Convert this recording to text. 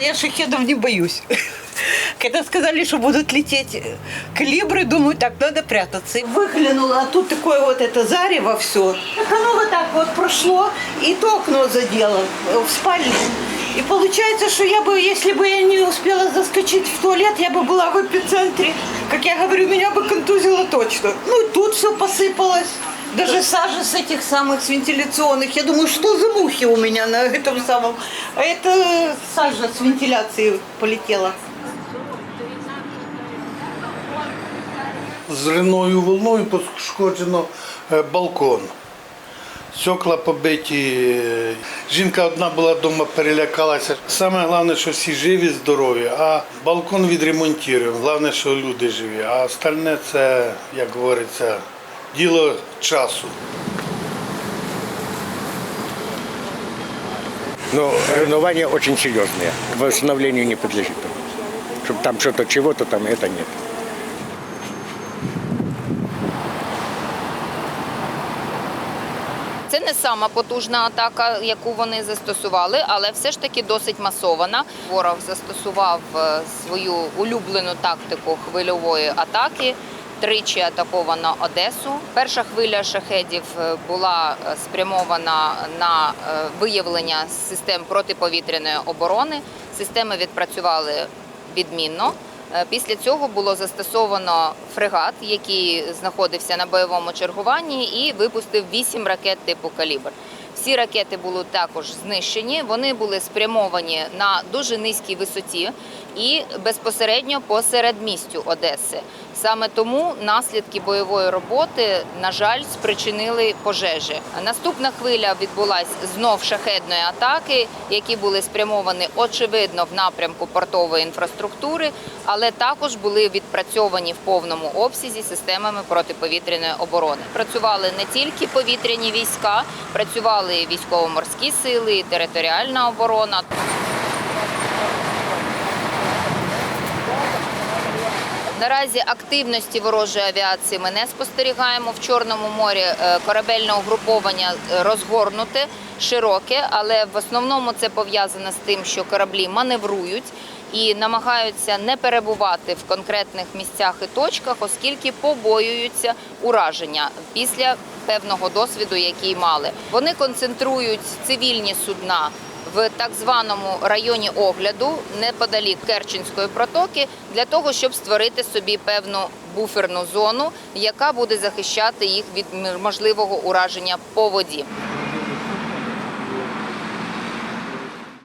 Я шахедов не боюсь. Когда сказали, что будут лететь калибры, думаю, так, надо прятаться. Выглянула, а тут такое вот это зарево все. Так оно вот так вот прошло, и то окно задело э, в спальне. И получается, что я бы, если бы я не успела заскочить в туалет, я бы была в эпицентре. Как я говорю, меня бы контузило точно. Ну и тут все посыпалось. Даже сажа с этих самых с вентиляционных. Я думаю, что за мухи у меня на этом самом. А это сажа с вентиляции полетела. Зривною волною пошкоджено е, балкон. Стекла побиті. е, Жінка одна була вдома, перелякалася. Саме головне, що всі живі, здорові, а балкон відремонтуємо. Головне, що люди живі. А остальне це, як говориться, діло часу. Но ревнования очень серьезные. Восстановлению не подлежит. Чтобы там что-то, чего-то там, это нет. Це не сама потужна атака, яку вони застосували, але все ж таки досить масована. Ворог застосував е, свою улюблену тактику хвильової атаки. Тричі атаковано Одесу. Перша хвиля шахедів е, була е, спрямована на е, виявлення систем протиповітряної оборони. Системи відпрацювали відмінно. Після цього було застосовано фрегат, який знаходився на бойовому чергуванні, і випустив вісім ракет типу калібр. Всі ракети були також знищені. Вони були спрямовані на дуже низькій висоті і безпосередньо по середмістю Одеси. Саме тому наслідки бойової роботи, на жаль, спричинили пожежі. Наступна хвиля відбулася знов шахедної атаки, які були спрямовані очевидно в напрямку портової інфраструктури, але також були відпрацьовані в повному обсязі системами протиповітряної оборони. Працювали не тільки повітряні війська, працювали і військово-морські сили, територіальна оборона. Наразі активності ворожої авіації ми не спостерігаємо. В Чорному морі е, корабельне угруповання е, розгорнуте, широке, але в основному це пов'язано з тим, що кораблі маневрують і намагаються не перебувати в конкретних місцях і точках, оскільки побоюються ураження після певного досвіду, який мали. Вони концентрують цивільні судна в так званому районі огляду неподалік Керченської протоки для того, щоб створити собі певну буферну зону, яка буде захищати їх від можливого ураження по воді.